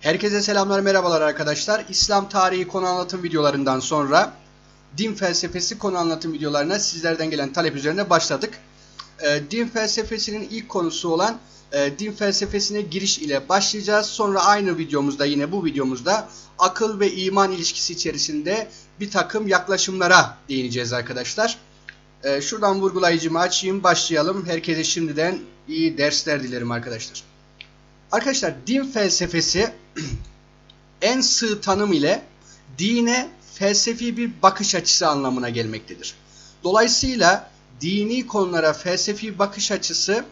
Herkese selamlar merhabalar arkadaşlar. İslam tarihi konu anlatım videolarından sonra din felsefesi konu anlatım videolarına sizlerden gelen talep üzerine başladık. Ee, din felsefesinin ilk konusu olan e, din felsefesine giriş ile başlayacağız. Sonra aynı videomuzda yine bu videomuzda akıl ve iman ilişkisi içerisinde bir takım yaklaşımlara değineceğiz arkadaşlar. Ee, şuradan vurgulayıcımı açayım başlayalım. Herkese şimdiden iyi dersler dilerim arkadaşlar. Arkadaşlar din felsefesi en sığ tanım ile dine felsefi bir bakış açısı anlamına gelmektedir. Dolayısıyla dini konulara felsefi bakış açısı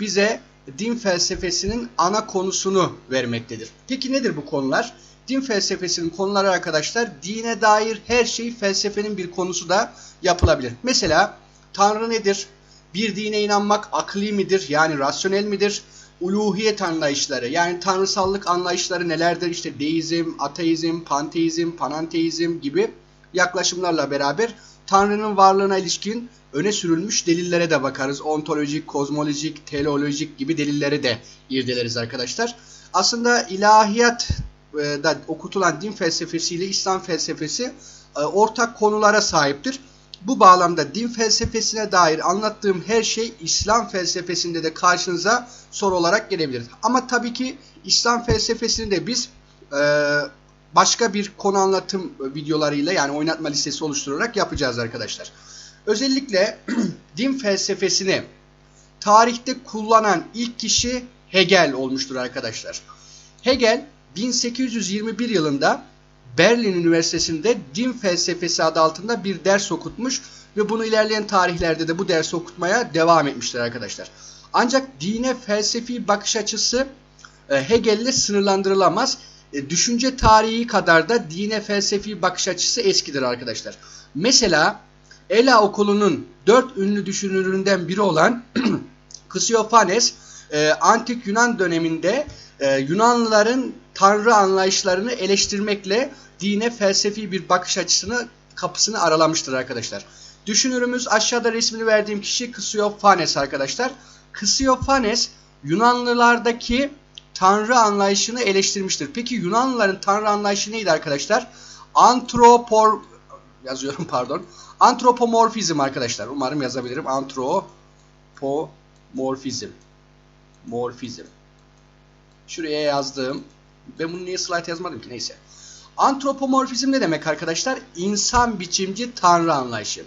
bize din felsefesinin ana konusunu vermektedir. Peki nedir bu konular? Din felsefesinin konuları arkadaşlar dine dair her şey felsefenin bir konusu da yapılabilir. Mesela Tanrı nedir? Bir dine inanmak akli midir? Yani rasyonel midir? Uluhiyet anlayışları yani tanrısallık anlayışları nelerdir? İşte deizm, ateizm, panteizm, pananteizm gibi yaklaşımlarla beraber Tanrı'nın varlığına ilişkin öne sürülmüş delillere de bakarız. Ontolojik, kozmolojik, teleolojik gibi delilleri de irdeleriz arkadaşlar. Aslında ilahiyat e, da okutulan din felsefesiyle İslam felsefesi e, ortak konulara sahiptir. Bu bağlamda din felsefesine dair anlattığım her şey İslam felsefesinde de karşınıza soru olarak gelebilir. Ama tabii ki İslam felsefesini de biz e, başka bir konu anlatım videolarıyla yani oynatma listesi oluşturarak yapacağız arkadaşlar. Özellikle din felsefesini tarihte kullanan ilk kişi Hegel olmuştur arkadaşlar. Hegel 1821 yılında Berlin Üniversitesi'nde din felsefesi adı altında bir ders okutmuş ve bunu ilerleyen tarihlerde de bu dersi okutmaya devam etmiştir arkadaşlar. Ancak dine felsefi bakış açısı e, Hegel ile sınırlandırılamaz. E, düşünce tarihi kadar da dine felsefi bakış açısı eskidir arkadaşlar. Mesela Ela okulunun dört ünlü düşünüründen biri olan Kısyofanes e, antik Yunan döneminde Yunanlıların tanrı anlayışlarını eleştirmekle dine felsefi bir bakış açısını kapısını aralamıştır arkadaşlar. Düşünürümüz aşağıda resmini verdiğim kişi Kısyofanes arkadaşlar. Kısyofanes Yunanlılardaki tanrı anlayışını eleştirmiştir. Peki Yunanlıların tanrı anlayışı neydi arkadaşlar? Antropor yazıyorum pardon. Antropomorfizm arkadaşlar. Umarım yazabilirim. Antropomorfizm. Morfizm. Şuraya yazdığım. Ben bunu niye slide yazmadım ki? Neyse. Antropomorfizm ne demek arkadaşlar? İnsan biçimci tanrı anlayışı.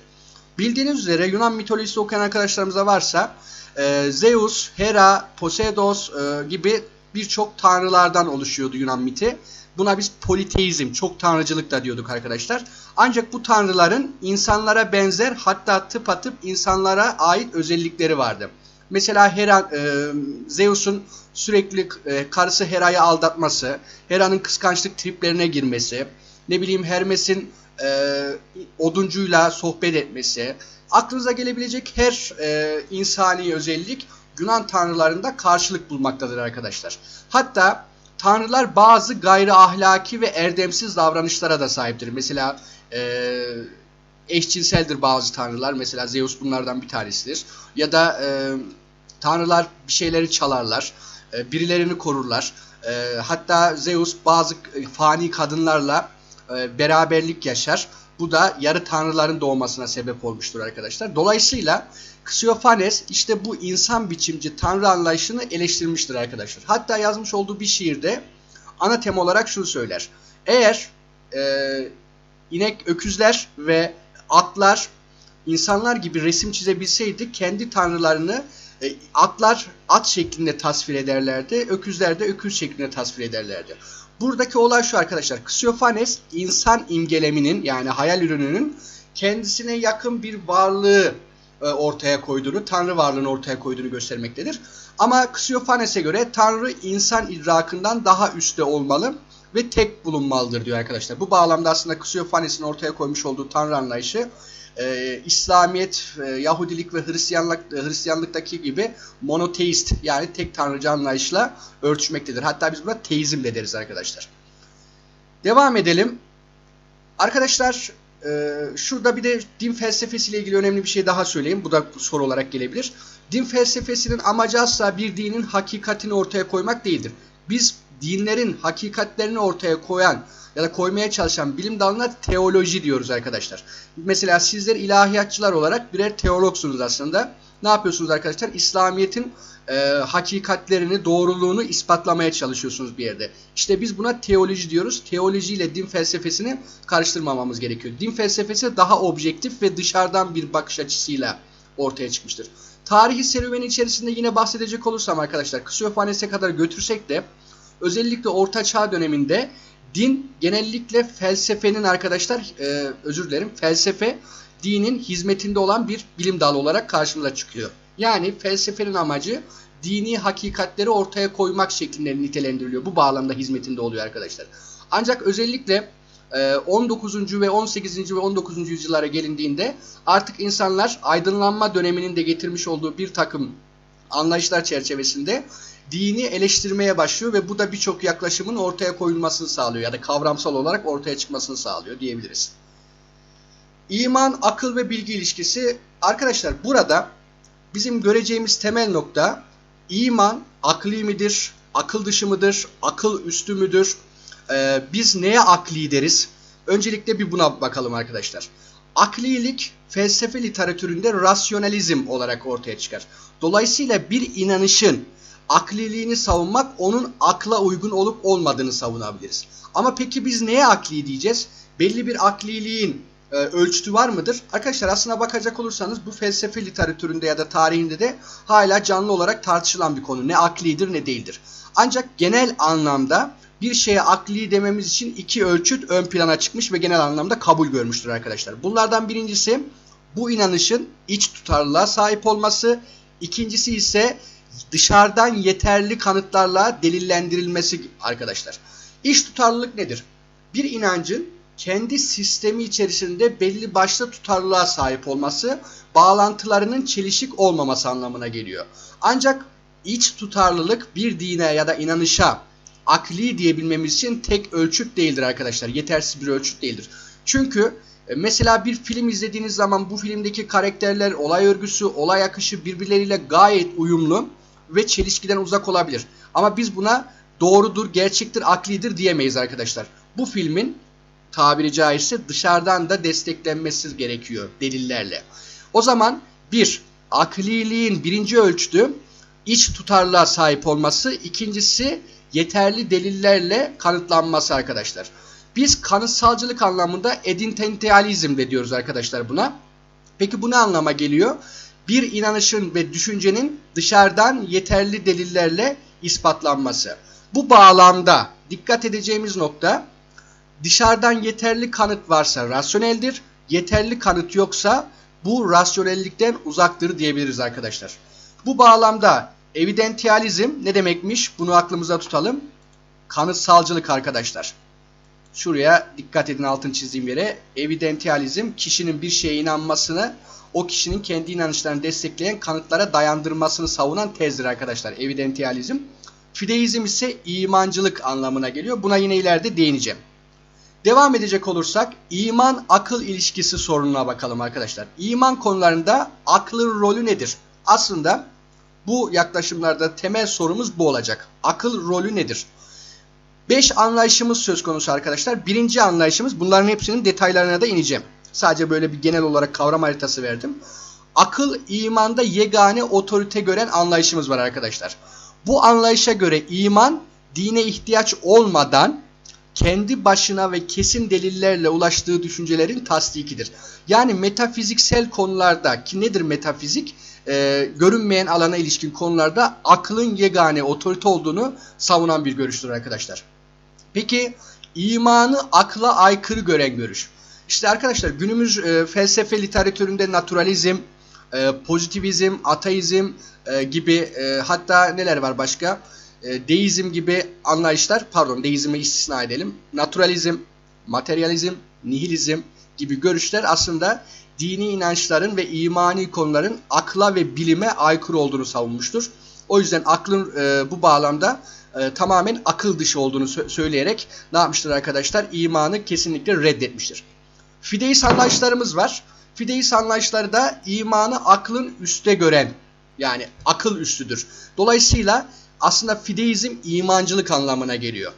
Bildiğiniz üzere Yunan mitolojisi okuyan arkadaşlarımıza varsa e, Zeus, Hera, Poseidon e, gibi birçok tanrılardan oluşuyordu Yunan miti. Buna biz politeizm, çok tanrıcılık da diyorduk arkadaşlar. Ancak bu tanrıların insanlara benzer hatta tıpatıp insanlara ait özellikleri vardı. Mesela Hera, e, Zeus'un sürekli e, karısı Hera'yı aldatması, Hera'nın kıskançlık triplerine girmesi, ne bileyim Hermes'in e, oduncuyla sohbet etmesi, aklınıza gelebilecek her e, insani özellik Yunan tanrılarında karşılık bulmaktadır arkadaşlar. Hatta tanrılar bazı gayri ahlaki ve erdemsiz davranışlara da sahiptir. Mesela e, eşcinseldir bazı tanrılar. Mesela Zeus bunlardan bir tanesidir. Ya da e, tanrılar bir şeyleri çalarlar. E, birilerini korurlar. E, hatta Zeus bazı fani kadınlarla e, beraberlik yaşar. Bu da yarı tanrıların doğmasına sebep olmuştur arkadaşlar. Dolayısıyla Ksiofanes işte bu insan biçimci tanrı anlayışını eleştirmiştir arkadaşlar. Hatta yazmış olduğu bir şiirde ana tema olarak şunu söyler. Eğer e, inek, öküzler ve atlar insanlar gibi resim çizebilseydi kendi tanrılarını e, atlar at şeklinde tasvir ederlerdi, öküzler de öküz şeklinde tasvir ederlerdi. Buradaki olay şu arkadaşlar. Ksiofanes insan imgeleminin yani hayal ürününün kendisine yakın bir varlığı e, ortaya koyduğunu, tanrı varlığını ortaya koyduğunu göstermektedir. Ama Ksiofanes'e göre tanrı insan idrakından daha üstte olmalı ve tek bulunmalıdır diyor arkadaşlar. Bu bağlamda aslında Ksiofanes'in ortaya koymuş olduğu tanrı anlayışı e, İslamiyet, e, Yahudilik ve Hristiyanlık, Hristiyanlıktaki gibi monoteist yani tek tanrıcı anlayışla örtüşmektedir. Hatta biz buna teizm de deriz arkadaşlar. Devam edelim. Arkadaşlar e, şurada bir de din felsefesiyle ilgili önemli bir şey daha söyleyeyim. Bu da soru olarak gelebilir. Din felsefesinin amacı asla bir dinin hakikatini ortaya koymak değildir. Biz dinlerin hakikatlerini ortaya koyan ya da koymaya çalışan bilim dalına teoloji diyoruz arkadaşlar. Mesela sizler ilahiyatçılar olarak birer teologsunuz aslında. Ne yapıyorsunuz arkadaşlar? İslamiyet'in e, hakikatlerini, doğruluğunu ispatlamaya çalışıyorsunuz bir yerde. İşte biz buna teoloji diyoruz. Teoloji ile din felsefesini karıştırmamamız gerekiyor. Din felsefesi daha objektif ve dışarıdan bir bakış açısıyla ortaya çıkmıştır. Tarihi serüveni içerisinde yine bahsedecek olursam arkadaşlar Kısyofanes'e kadar götürsek de özellikle Orta Çağ döneminde din genellikle felsefenin arkadaşlar e, özür dilerim felsefe dinin hizmetinde olan bir bilim dalı olarak karşımıza çıkıyor. Yani felsefenin amacı dini hakikatleri ortaya koymak şeklinde nitelendiriliyor. Bu bağlamda hizmetinde oluyor arkadaşlar. Ancak özellikle 19. ve 18. ve 19. yüzyıllara gelindiğinde artık insanlar aydınlanma döneminin de getirmiş olduğu bir takım anlayışlar çerçevesinde dini eleştirmeye başlıyor ve bu da birçok yaklaşımın ortaya koyulmasını sağlıyor ya da kavramsal olarak ortaya çıkmasını sağlıyor diyebiliriz. İman, akıl ve bilgi ilişkisi arkadaşlar burada bizim göreceğimiz temel nokta iman akli midir, akıl dışı mıdır, akıl üstü müdür, ee, biz neye akli deriz? Öncelikle bir buna bakalım arkadaşlar. Aklilik felsefe literatüründe rasyonalizm olarak ortaya çıkar. Dolayısıyla bir inanışın akliliğini savunmak onun akla uygun olup olmadığını savunabiliriz. Ama peki biz neye akli diyeceğiz? Belli bir akliliğin e, ölçütü var mıdır? Arkadaşlar aslına bakacak olursanız bu felsefe literatüründe ya da tarihinde de hala canlı olarak tartışılan bir konu. Ne aklidir ne değildir. Ancak genel anlamda bir şeye akli dememiz için iki ölçüt ön plana çıkmış ve genel anlamda kabul görmüştür arkadaşlar. Bunlardan birincisi bu inanışın iç tutarlılığa sahip olması. İkincisi ise dışarıdan yeterli kanıtlarla delillendirilmesi arkadaşlar. İç tutarlılık nedir? Bir inancın kendi sistemi içerisinde belli başlı tutarlılığa sahip olması, bağlantılarının çelişik olmaması anlamına geliyor. Ancak iç tutarlılık bir dine ya da inanışa akli diyebilmemiz için tek ölçüt değildir arkadaşlar. Yetersiz bir ölçüt değildir. Çünkü e, mesela bir film izlediğiniz zaman bu filmdeki karakterler, olay örgüsü, olay akışı birbirleriyle gayet uyumlu ve çelişkiden uzak olabilir. Ama biz buna doğrudur, gerçektir, aklidir diyemeyiz arkadaşlar. Bu filmin tabiri caizse dışarıdan da desteklenmesi gerekiyor delillerle. O zaman bir, akliliğin birinci ölçütü iç tutarlığa sahip olması, ikincisi yeterli delillerle kanıtlanması arkadaşlar. Biz kanıtsalcılık anlamında edintentiyalizm de diyoruz arkadaşlar buna. Peki bu ne anlama geliyor? Bir inanışın ve düşüncenin dışarıdan yeterli delillerle ispatlanması. Bu bağlamda dikkat edeceğimiz nokta dışarıdan yeterli kanıt varsa rasyoneldir, yeterli kanıt yoksa bu rasyonellikten uzaktır diyebiliriz arkadaşlar. Bu bağlamda evidentiyalizm ne demekmiş? Bunu aklımıza tutalım. Kanıtsalcılık arkadaşlar. Şuraya dikkat edin altın çizdiğim yere. Evidentiyalizm kişinin bir şeye inanmasını o kişinin kendi inanışlarını destekleyen kanıtlara dayandırmasını savunan tezdir arkadaşlar. Evidentiyalizm. Fideizm ise imancılık anlamına geliyor. Buna yine ileride değineceğim. Devam edecek olursak iman akıl ilişkisi sorununa bakalım arkadaşlar. İman konularında aklın rolü nedir? Aslında bu yaklaşımlarda temel sorumuz bu olacak. Akıl rolü nedir? 5 anlayışımız söz konusu arkadaşlar. Birinci anlayışımız bunların hepsinin detaylarına da ineceğim. Sadece böyle bir genel olarak kavram haritası verdim. Akıl imanda yegane otorite gören anlayışımız var arkadaşlar. Bu anlayışa göre iman dine ihtiyaç olmadan kendi başına ve kesin delillerle ulaştığı düşüncelerin tasdikidir. Yani metafiziksel konularda ki nedir metafizik? Ee, görünmeyen alana ilişkin konularda aklın yegane otorite olduğunu savunan bir görüştür arkadaşlar. Peki imanı akla aykırı gören görüş. İşte arkadaşlar günümüz e, felsefe literatüründe naturalizm, e, pozitivizm, ateizm e, gibi e, hatta neler var başka? E, deizm gibi anlayışlar, pardon deizmi istisna edelim. Naturalizm, materyalizm, nihilizm gibi görüşler aslında dini inançların ve imani konuların akla ve bilime aykırı olduğunu savunmuştur. O yüzden aklın e, bu bağlamda e, tamamen akıl dışı olduğunu sö söyleyerek ne yapmıştır arkadaşlar? İmanı kesinlikle reddetmiştir. Fideist anlayışlarımız var. Fideist anlayışları da imanı aklın üste gören yani akıl üstüdür. Dolayısıyla aslında fideizm imancılık anlamına geliyor.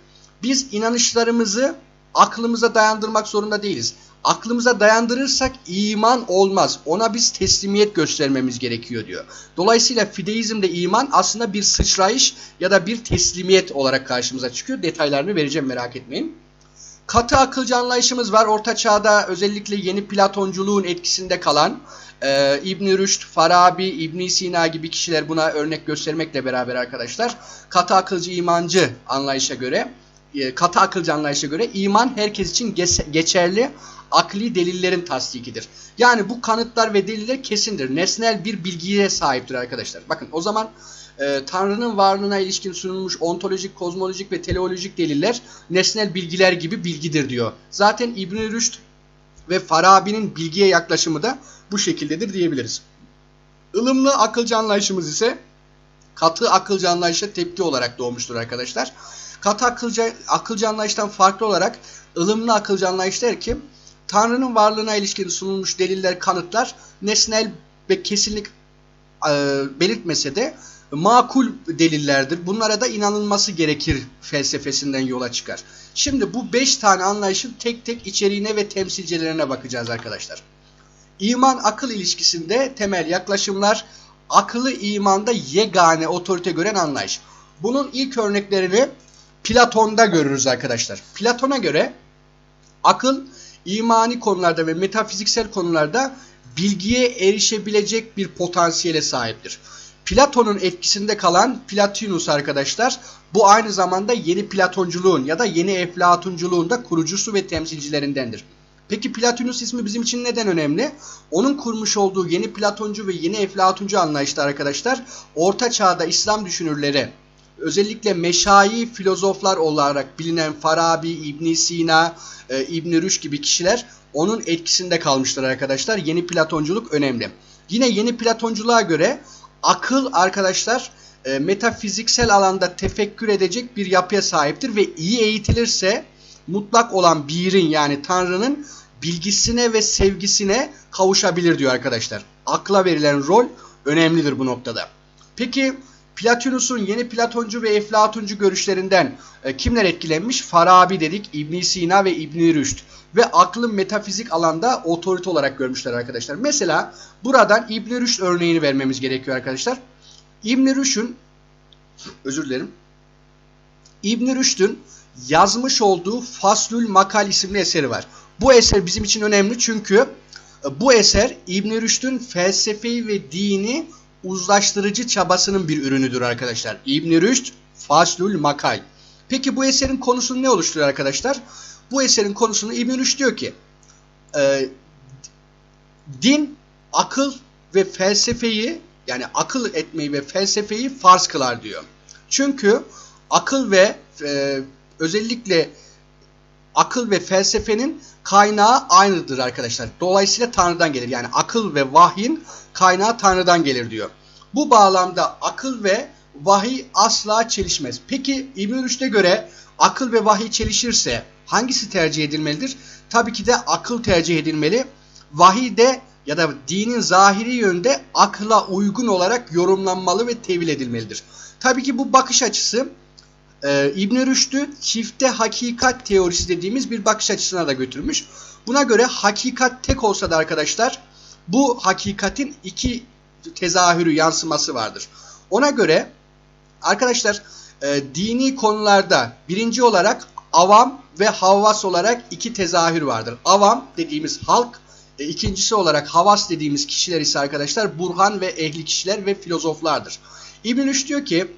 Biz inanışlarımızı aklımıza dayandırmak zorunda değiliz. Aklımıza dayandırırsak iman olmaz. Ona biz teslimiyet göstermemiz gerekiyor diyor. Dolayısıyla fideizmde iman aslında bir sıçrayış ya da bir teslimiyet olarak karşımıza çıkıyor. Detaylarını vereceğim merak etmeyin. Katı akılcı anlayışımız var. Orta çağda özellikle yeni Platonculuğun etkisinde kalan e, ibn Rüşd, Farabi, ibn Sina gibi kişiler buna örnek göstermekle beraber arkadaşlar katı akılcı imancı anlayışa göre e, katı akılcı anlayışa göre iman herkes için geçerli akli delillerin tasdikidir. Yani bu kanıtlar ve deliller kesindir. Nesnel bir bilgiye sahiptir arkadaşlar. Bakın o zaman e, Tanrı'nın varlığına ilişkin sunulmuş ontolojik, kozmolojik ve teleolojik deliller nesnel bilgiler gibi bilgidir diyor. Zaten İbn-i Rüşd ve Farabi'nin bilgiye yaklaşımı da bu şekildedir diyebiliriz. Ilımlı akılcı anlayışımız ise katı akılcı anlayışa tepki olarak doğmuştur arkadaşlar. Katı akılcı, akılcı anlayıştan farklı olarak ılımlı akılcı anlayış der ki Tanrı'nın varlığına ilişkin sunulmuş deliller, kanıtlar nesnel ve kesinlik e, belirtmese de makul delillerdir. Bunlara da inanılması gerekir felsefesinden yola çıkar. Şimdi bu 5 tane anlayışın tek tek içeriğine ve temsilcilerine bakacağız arkadaşlar. İman akıl ilişkisinde temel yaklaşımlar akıllı imanda yegane otorite gören anlayış. Bunun ilk örneklerini Platon'da görürüz arkadaşlar. Platon'a göre akıl imani konularda ve metafiziksel konularda bilgiye erişebilecek bir potansiyele sahiptir. Platon'un etkisinde kalan Platinus arkadaşlar bu aynı zamanda yeni Platonculuğun ya da yeni Eflatunculuğun da kurucusu ve temsilcilerindendir. Peki Platinus ismi bizim için neden önemli? Onun kurmuş olduğu yeni Platoncu ve yeni Eflatuncu anlayışta arkadaşlar Orta Çağ'da İslam düşünürleri özellikle meşayi filozoflar olarak bilinen Farabi, İbn Sina, e, İbn Rüş gibi kişiler onun etkisinde kalmışlar arkadaşlar. Yeni Platonculuk önemli. Yine yeni Platonculuğa göre akıl arkadaşlar e, metafiziksel alanda tefekkür edecek bir yapıya sahiptir ve iyi eğitilirse mutlak olan birin yani Tanrı'nın bilgisine ve sevgisine kavuşabilir diyor arkadaşlar. Akla verilen rol önemlidir bu noktada. Peki Platonus'un yeni Platoncu ve Eflatuncu görüşlerinden e, kimler etkilenmiş? Farabi dedik, İbn Sina ve İbn Rüşd ve aklın metafizik alanda otorite olarak görmüşler arkadaşlar. Mesela buradan İbn Rüşd örneğini vermemiz gerekiyor arkadaşlar. İbn Rüşd'ün özür dilerim. İbn Rüşd'ün yazmış olduğu Faslül Makal isimli eseri var. Bu eser bizim için önemli çünkü e, bu eser İbn Rüşd'ün felsefeyi ve dini uzlaştırıcı çabasının bir ürünüdür arkadaşlar. İbn Rüşd Faslül Makal. Peki bu eserin konusunu ne oluşturuyor arkadaşlar? Bu eserin konusunu İbn Rüşd diyor ki e, din, akıl ve felsefeyi yani akıl etmeyi ve felsefeyi farz kılar diyor. Çünkü akıl ve e, özellikle akıl ve felsefenin kaynağı aynıdır arkadaşlar. Dolayısıyla Tanrı'dan gelir. Yani akıl ve vahyin kaynağı Tanrı'dan gelir diyor. Bu bağlamda akıl ve vahiy asla çelişmez. Peki İbn Rüşd'e göre akıl ve vahiy çelişirse hangisi tercih edilmelidir? Tabii ki de akıl tercih edilmeli. Vahiy de ya da dinin zahiri yönde akla uygun olarak yorumlanmalı ve tevil edilmelidir. Tabii ki bu bakış açısı e, İbn Rüşd'ü çifte hakikat teorisi dediğimiz bir bakış açısına da götürmüş. Buna göre hakikat tek olsa da arkadaşlar bu hakikatin iki tezahürü, yansıması vardır. Ona göre arkadaşlar e, dini konularda birinci olarak avam ve havvas olarak iki tezahür vardır. Avam dediğimiz halk, e, ikincisi olarak havas dediğimiz kişiler ise arkadaşlar burhan ve ehli kişiler ve filozoflardır. İbn Rüşd diyor ki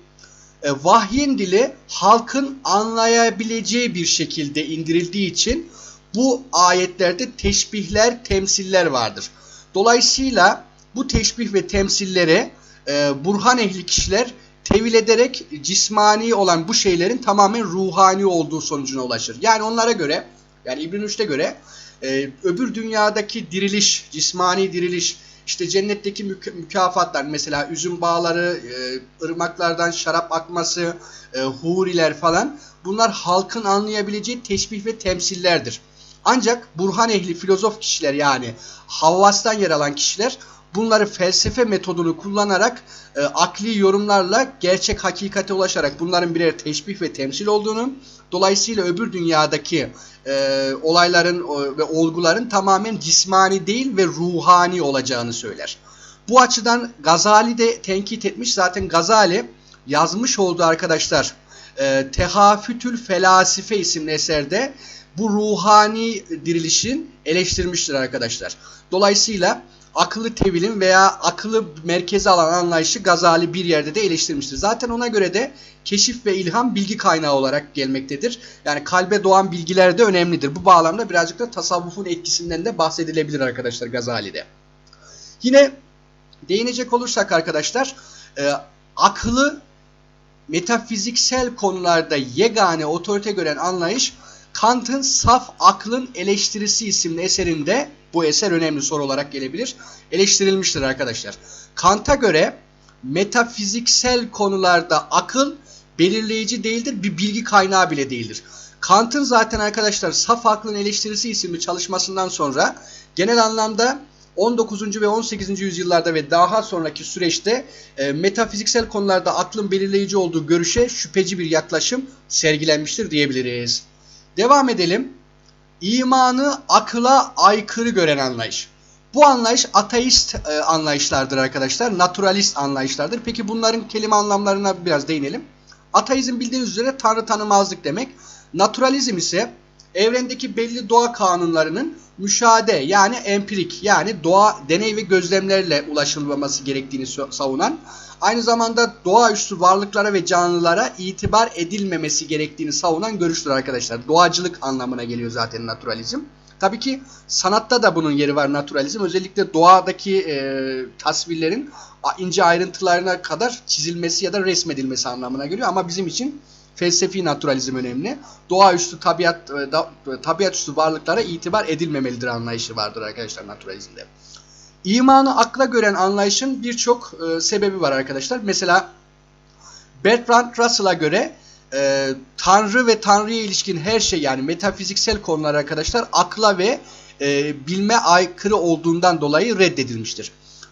vahyin dili halkın anlayabileceği bir şekilde indirildiği için bu ayetlerde teşbihler, temsiller vardır. Dolayısıyla bu teşbih ve temsilleri e, burhan ehli kişiler tevil ederek cismani olan bu şeylerin tamamen ruhani olduğu sonucuna ulaşır. Yani onlara göre yani İbn Rüşd'e göre e, öbür dünyadaki diriliş, cismani diriliş, işte cennetteki mük mükafatlar mesela üzüm bağları, e, ırmaklardan şarap akması, e, huriler falan bunlar halkın anlayabileceği teşbih ve temsillerdir. Ancak Burhan ehli filozof kişiler yani Havvas'tan yer alan kişiler bunları felsefe metodunu kullanarak e, akli yorumlarla gerçek hakikate ulaşarak bunların birer teşbih ve temsil olduğunu dolayısıyla öbür dünyadaki e, olayların o, ve olguların tamamen cismani değil ve ruhani olacağını söyler. Bu açıdan Gazali de tenkit etmiş. Zaten Gazali yazmış olduğu arkadaşlar e, Tehafütül Felasife isimli eserde bu ruhani dirilişin eleştirmiştir arkadaşlar. Dolayısıyla akıllı tevilin veya akıllı merkeze alan anlayışı Gazali bir yerde de eleştirmiştir. Zaten ona göre de keşif ve ilham bilgi kaynağı olarak gelmektedir. Yani kalbe doğan bilgiler de önemlidir. Bu bağlamda birazcık da tasavvufun etkisinden de bahsedilebilir arkadaşlar Gazali'de. Yine değinecek olursak arkadaşlar e, akıllı metafiziksel konularda yegane otorite gören anlayış Kant'ın Saf Aklın Eleştirisi isimli eserinde bu eser önemli soru olarak gelebilir. Eleştirilmiştir arkadaşlar. Kant'a göre metafiziksel konularda akıl belirleyici değildir, bir bilgi kaynağı bile değildir. Kant'ın zaten arkadaşlar Saf Aklın Eleştirisi isimli çalışmasından sonra genel anlamda 19. ve 18. yüzyıllarda ve daha sonraki süreçte e, metafiziksel konularda aklın belirleyici olduğu görüşe şüpheci bir yaklaşım sergilenmiştir diyebiliriz. Devam edelim. İmanı akıla aykırı gören anlayış. Bu anlayış ateist e, anlayışlardır arkadaşlar. Naturalist anlayışlardır. Peki bunların kelime anlamlarına biraz değinelim. Ateizm bildiğiniz üzere tanrı tanımazlık demek. Naturalizm ise evrendeki belli doğa kanunlarının müşahede yani empirik yani doğa deney ve gözlemlerle ulaşılmaması gerektiğini savunan aynı zamanda doğaüstü varlıklara ve canlılara itibar edilmemesi gerektiğini savunan görüştür arkadaşlar. Doğacılık anlamına geliyor zaten naturalizm. Tabii ki sanatta da bunun yeri var naturalizm. Özellikle doğadaki e, tasvirlerin ince ayrıntılarına kadar çizilmesi ya da resmedilmesi anlamına geliyor. Ama bizim için felsefi naturalizm önemli. Doğaüstü tabiat e, da, tabiatüstü varlıklara itibar edilmemelidir anlayışı vardır arkadaşlar naturalizmde. İmanı akla gören anlayışın birçok e, sebebi var arkadaşlar. Mesela Bertrand Russell'a göre e, Tanrı ve Tanrı'ya ilişkin her şey yani metafiziksel konular arkadaşlar akla ve e, bilme aykırı olduğundan dolayı reddedilmiştir.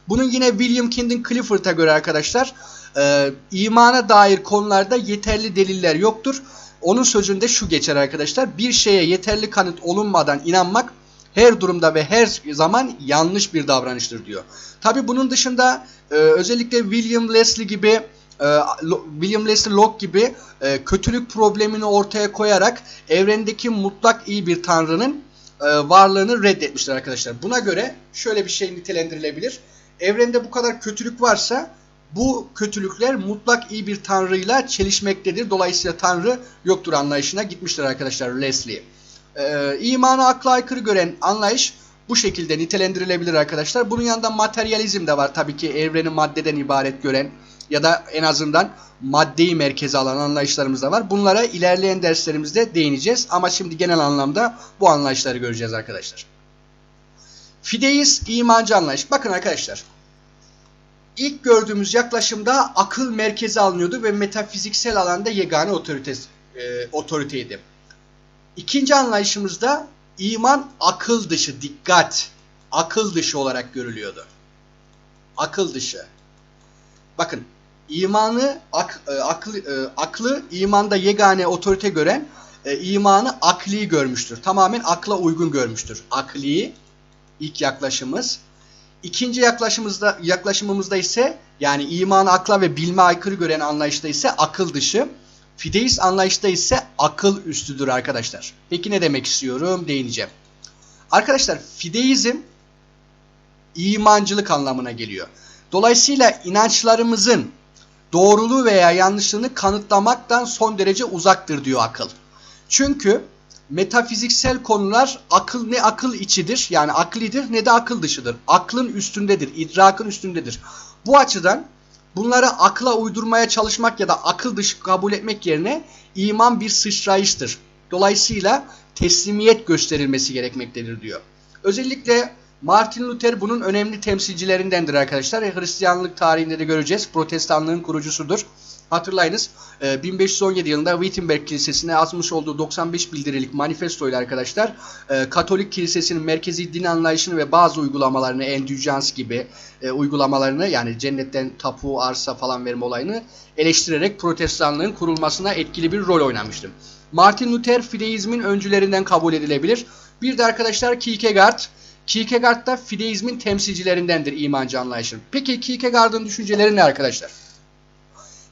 Bunun yine William Kingdon Clifford'a göre arkadaşlar e, imana dair konularda yeterli deliller yoktur. Onun sözünde şu geçer arkadaşlar. Bir şeye yeterli kanıt olunmadan inanmak her durumda ve her zaman yanlış bir davranıştır diyor. Tabi bunun dışında e, özellikle William Leslie gibi e, William Leslie Locke gibi e, kötülük problemini ortaya koyarak evrendeki mutlak iyi bir tanrının e, varlığını reddetmiştir arkadaşlar. Buna göre şöyle bir şey nitelendirilebilir. Evrende bu kadar kötülük varsa bu kötülükler mutlak iyi bir tanrıyla çelişmektedir. Dolayısıyla tanrı yoktur anlayışına gitmiştir arkadaşlar Leslie. Ee, imanı akla aykırı gören anlayış bu şekilde nitelendirilebilir arkadaşlar. Bunun yanında materyalizm de var tabii ki evreni maddeden ibaret gören ya da en azından maddeyi merkeze alan anlayışlarımız da var. Bunlara ilerleyen derslerimizde değineceğiz. Ama şimdi genel anlamda bu anlayışları göreceğiz arkadaşlar. Fideist imancı anlayış. Bakın arkadaşlar İlk gördüğümüz yaklaşımda akıl merkeze alınıyordu ve metafiziksel alanda yegane otorite, e, otoriteydi. İkinci anlayışımızda iman akıl dışı, dikkat, akıl dışı olarak görülüyordu. Akıl dışı. Bakın imanı, ak, e, aklı, e, aklı imanda yegane otorite gören e, imanı akli görmüştür. Tamamen akla uygun görmüştür. Akli ilk yaklaşımız. İkinci yaklaşımımızda, yaklaşımımızda ise yani imanı akla ve bilme aykırı gören anlayışta ise akıl dışı. Fideist anlayışta ise akıl üstüdür arkadaşlar. Peki ne demek istiyorum? Değineceğim. Arkadaşlar fideizm imancılık anlamına geliyor. Dolayısıyla inançlarımızın doğruluğu veya yanlışlığını kanıtlamaktan son derece uzaktır diyor akıl. Çünkü metafiziksel konular akıl ne akıl içidir yani aklidir ne de akıl dışıdır. Aklın üstündedir, idrakın üstündedir. Bu açıdan bunları akla uydurmaya çalışmak ya da akıl dışı kabul etmek yerine iman bir sıçrayıştır. Dolayısıyla teslimiyet gösterilmesi gerekmektedir diyor. Özellikle Martin Luther bunun önemli temsilcilerindendir arkadaşlar. Hristiyanlık tarihinde de göreceğiz. Protestanlığın kurucusudur. Hatırlayınız e, 1517 yılında Wittenberg Kilisesi'ne asmış olduğu 95 bildirilik manifesto ile arkadaşlar e, Katolik Kilisesi'nin merkezi din anlayışını ve bazı uygulamalarını endüjans gibi e, uygulamalarını yani cennetten tapu, arsa falan verme olayını eleştirerek protestanlığın kurulmasına etkili bir rol oynamıştı. Martin Luther fideizmin öncülerinden kabul edilebilir. Bir de arkadaşlar Kierkegaard Kierkegaard da fideizmin temsilcilerindendir imancı anlayışın. Peki Kierkegaard'ın düşünceleri ne arkadaşlar?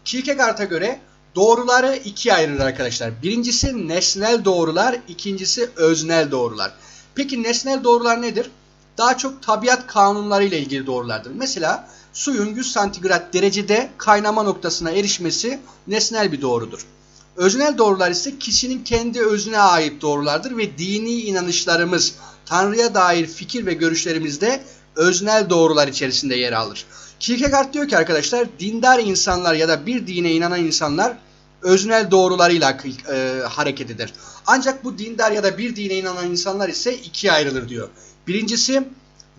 Kierkegaard'a göre doğruları ikiye ayırır arkadaşlar. Birincisi nesnel doğrular, ikincisi öznel doğrular. Peki nesnel doğrular nedir? Daha çok tabiat kanunları ile ilgili doğrulardır. Mesela suyun 100 santigrat derecede kaynama noktasına erişmesi nesnel bir doğrudur. Öznel doğrular ise kişinin kendi özüne ait doğrulardır ve dini inanışlarımız, Tanrı'ya dair fikir ve görüşlerimizde öznel doğrular içerisinde yer alır. Kierkegaard diyor ki arkadaşlar dindar insanlar ya da bir dine inanan insanlar öznel doğrularıyla e, hareket eder. Ancak bu dindar ya da bir dine inanan insanlar ise ikiye ayrılır diyor. Birincisi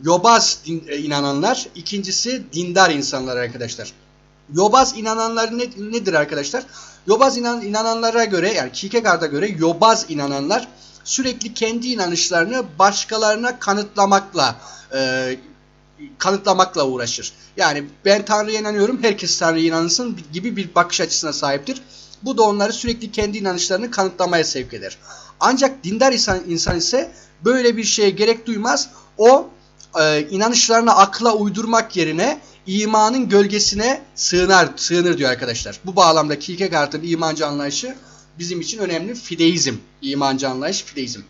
yobaz din, e, inananlar, ikincisi dindar insanlar arkadaşlar. Yobaz inananlar ne, nedir arkadaşlar? Yobaz inan, inananlara göre yani Kierkegaard'a göre yobaz inananlar sürekli kendi inanışlarını başkalarına kanıtlamakla e, kanıtlamakla uğraşır. Yani ben Tanrı'ya inanıyorum, herkes Tanrı'ya inansın gibi bir bakış açısına sahiptir. Bu da onları sürekli kendi inanışlarını kanıtlamaya sevk eder. Ancak dindar insan, insan ise böyle bir şeye gerek duymaz. O e, inanışlarını akla uydurmak yerine imanın gölgesine sığınar, sığınır diyor arkadaşlar. Bu bağlamda Kierkegaard'ın imancı anlayışı bizim için önemli. Fideizm, imancı anlayış, fideizm.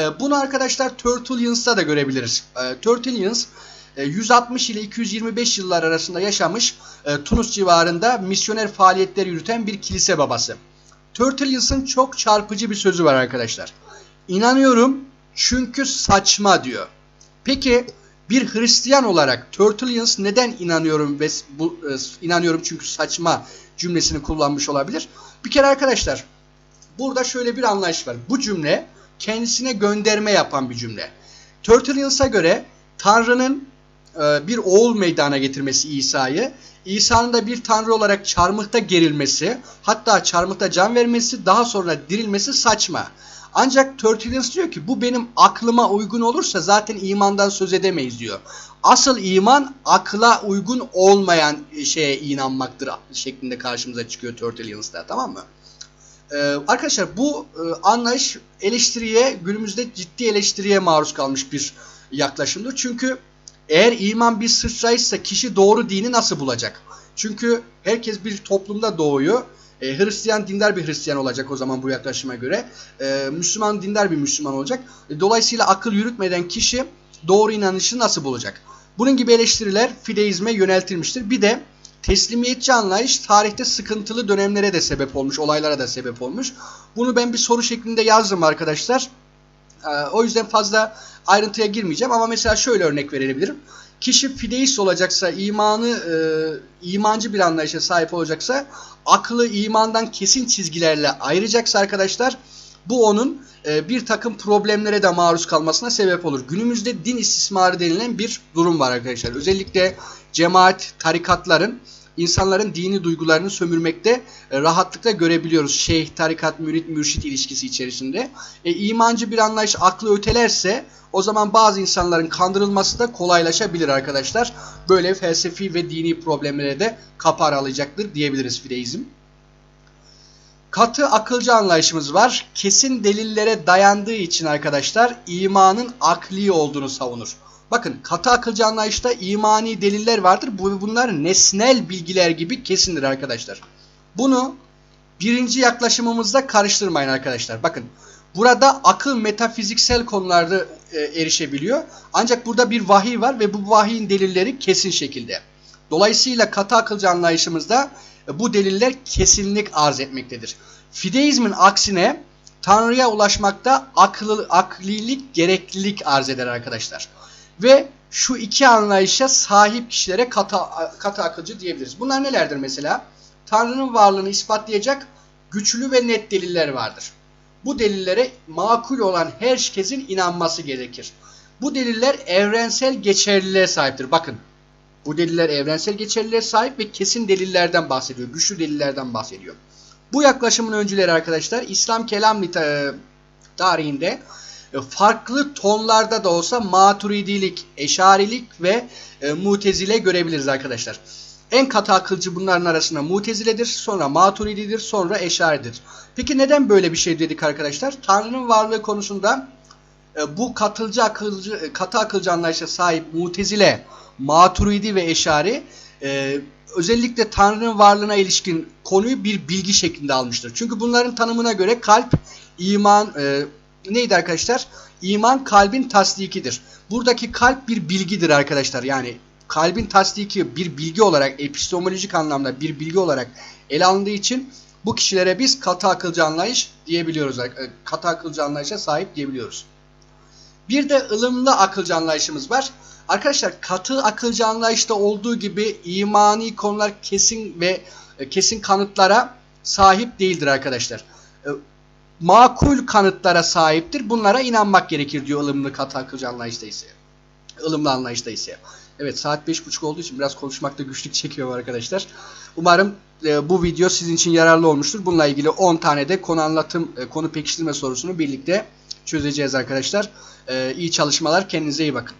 E, bunu arkadaşlar Tertullians'ta da görebiliriz. E, Tertullians 160 ile 225 yıllar arasında yaşamış e, Tunus civarında misyoner faaliyetleri yürüten bir kilise babası. Tertullians'ın çok çarpıcı bir sözü var arkadaşlar. İnanıyorum çünkü saçma diyor. Peki bir Hristiyan olarak Tertullians neden inanıyorum ve bu e, inanıyorum çünkü saçma cümlesini kullanmış olabilir? Bir kere arkadaşlar burada şöyle bir anlayış var. Bu cümle kendisine gönderme yapan bir cümle. Tertullians'a göre Tanrı'nın e, bir oğul meydana getirmesi İsa'yı, İsa'nın da bir tanrı olarak çarmıhta gerilmesi, hatta çarmıhta can vermesi, daha sonra dirilmesi saçma. Ancak Tertullians diyor ki bu benim aklıma uygun olursa zaten imandan söz edemeyiz diyor. Asıl iman akla uygun olmayan şeye inanmaktır şeklinde karşımıza çıkıyor Tertullians'ta tamam mı? Ee, arkadaşlar bu e, anlayış eleştiriye günümüzde ciddi eleştiriye maruz kalmış bir yaklaşımdır. Çünkü eğer iman bir sıçrayışsa kişi doğru dini nasıl bulacak? Çünkü herkes bir toplumda doğuyor. E, Hristiyan dindar bir Hristiyan olacak o zaman bu yaklaşıma göre. E, Müslüman dindar bir Müslüman olacak. E, dolayısıyla akıl yürütmeden kişi doğru inanışı nasıl bulacak? Bunun gibi eleştiriler fideizme yöneltilmiştir. Bir de teslimiyetçi anlayış tarihte sıkıntılı dönemlere de sebep olmuş, olaylara da sebep olmuş. Bunu ben bir soru şeklinde yazdım arkadaşlar. E, o yüzden fazla ayrıntıya girmeyeceğim ama mesela şöyle örnek verebilirim. Kişi fideist olacaksa, imanı e, imancı bir anlayışa sahip olacaksa, aklı imandan kesin çizgilerle ayıracaksa arkadaşlar, bu onun e, bir takım problemlere de maruz kalmasına sebep olur. Günümüzde din istismarı denilen bir durum var arkadaşlar. Özellikle cemaat, tarikatların insanların dini duygularını sömürmekte e, rahatlıkla görebiliyoruz. Şeyh, tarikat, mürit, mürşit ilişkisi içerisinde. E, imancı bir anlayış aklı ötelerse o zaman bazı insanların kandırılması da kolaylaşabilir arkadaşlar. Böyle felsefi ve dini problemlere de kapı aralayacaktır diyebiliriz fideizm. Katı akılcı anlayışımız var. Kesin delillere dayandığı için arkadaşlar imanın akli olduğunu savunur. Bakın katı akılcı anlayışta imani deliller vardır. Bu bunlar nesnel bilgiler gibi kesindir arkadaşlar. Bunu birinci yaklaşımımızda karıştırmayın arkadaşlar. Bakın burada akıl metafiziksel konularda e, erişebiliyor. Ancak burada bir vahiy var ve bu vahiyin delilleri kesin şekilde. Dolayısıyla katı akılcı anlayışımızda bu deliller kesinlik arz etmektedir. Fideizmin aksine Tanrı'ya ulaşmakta aklı, aklilik, gereklilik arz eder arkadaşlar. Ve şu iki anlayışa sahip kişilere katı, katı akılcı diyebiliriz. Bunlar nelerdir mesela? Tanrı'nın varlığını ispatlayacak güçlü ve net deliller vardır. Bu delillere makul olan herkesin inanması gerekir. Bu deliller evrensel geçerliliğe sahiptir. Bakın Bu deliller evrensel geçerliliğe sahip ve kesin delillerden bahsediyor. Güçlü delillerden bahsediyor. Bu yaklaşımın öncüleri arkadaşlar İslam kelam lita- tarihinde e, farklı tonlarda da olsa maturidilik, eşarilik ve e, mutezile görebiliriz arkadaşlar. En katı akılcı bunların arasında muteziledir, sonra maturididir, sonra eşaridir. Peki neden böyle bir şey dedik arkadaşlar? Tanrı'nın varlığı konusunda e, bu katılcı akılcı, e, katı akılcı anlayışa sahip mutezile, maturidi ve eşari e, özellikle Tanrı'nın varlığına ilişkin konuyu bir bilgi şeklinde almıştır. Çünkü bunların tanımına göre kalp, iman, e, neydi arkadaşlar? İman kalbin tasdikidir. Buradaki kalp bir bilgidir arkadaşlar. Yani kalbin tasdiki bir bilgi olarak, epistemolojik anlamda bir bilgi olarak ele alındığı için bu kişilere biz katı akılcı anlayış diyebiliyoruz. e, Katı akılcı anlayışa sahip diyebiliyoruz. Bir de ılımlı akılcı anlayışımız var. Arkadaşlar katı akılcı anlayışta olduğu gibi imani konular kesin ve e, kesin kanıtlara sahip değildir arkadaşlar. E, Makul kanıtlara sahiptir. Bunlara inanmak gerekir diyor ılımlı katı akılcı anlayışta ise. ılımlı anlayışta ise. Evet saat 5.30 olduğu için biraz konuşmakta güçlük çekiyorum arkadaşlar. Umarım e, bu video sizin için yararlı olmuştur. Bununla ilgili 10 tane de konu anlatım, e, konu pekiştirme sorusunu birlikte çözeceğiz arkadaşlar. E, iyi çalışmalar. Kendinize iyi bakın.